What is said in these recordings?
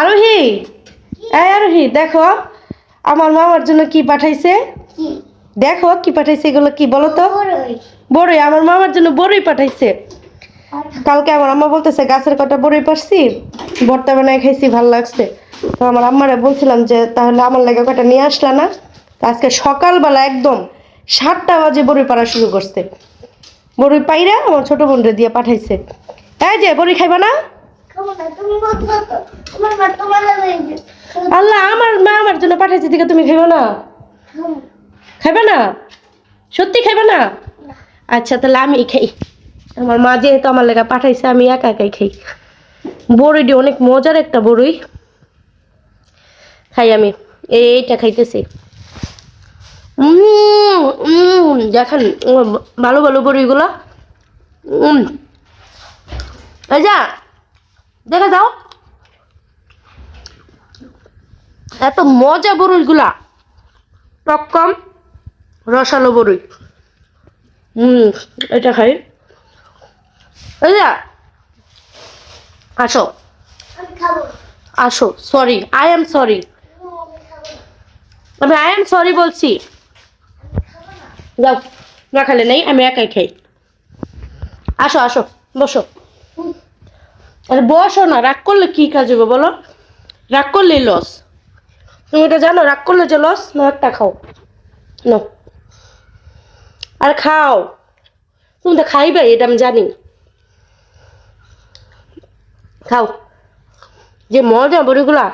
আরোহী? এই আরোহী দেখো আমার মামার জন্য কি পাঠাইছে? দেখো কি পাঠাইছে এগুলো কি বলো তো? বড়ই। আমার মামার জন্য বড়ই পাঠাইছে। কালকে আমার আম্মা বলতেছে গাছের কটা বড়ই পারছি? ভর্তা বানায় খাইছি ভালো লাগছে। তো আমার আম্মারে বলছিলাম যে তাহলে আমার লাগে কটা নিয়ে আসলা না? আজকে সকালবেলা একদম সাতটা বাজে বড়ই পাড়া শুরু করছে। বড়ই পাইরা আমার ছোট বোনরে দিয়ে পাঠাইছে। এই যে বড়ি খাইবা না? আল্লাহ, আমার মা আমার জন্য পাঠাইছে দিকে তুমি খাইবা না? খাইবা না? সত্যি খাইবা না? আচ্ছা তাহলে আমি খাই। আমার মা যেহেতু আমার লেগা পাঠাইছে, আমি একা একাই খাই। বড়ইটি অনেক মজার একটা বড়ই। খাই আমি। এইটা খাইতেছি। দেখেন ভালো ভালো বড়িগুলো যা। দেখে যাও। এত মজা বড়ইগুলা টক কম রসালো বরুই। হুম এটা খাই। এই যা আসো। আসো সরি আই এম সরি আমি আমি আই এম সরি বলছি। যাও না খেলে নেই আমি একাই খাই। আসো আসো বসো। আরে বসো না রাগ করলে কি কাজ হবে বলো? রাগ করলেই লস তুমি এটা জানো রাগ করলে যে লস না একটা খাও। নাও। আর খাও। তুমি তো খাইবে এটা আমি জানি। খাও। যে মজা বড়িগুলা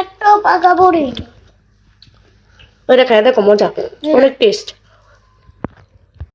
একটা পাকা বড়ি ওইটা খাই দেখো মজা অনেক টেস্ট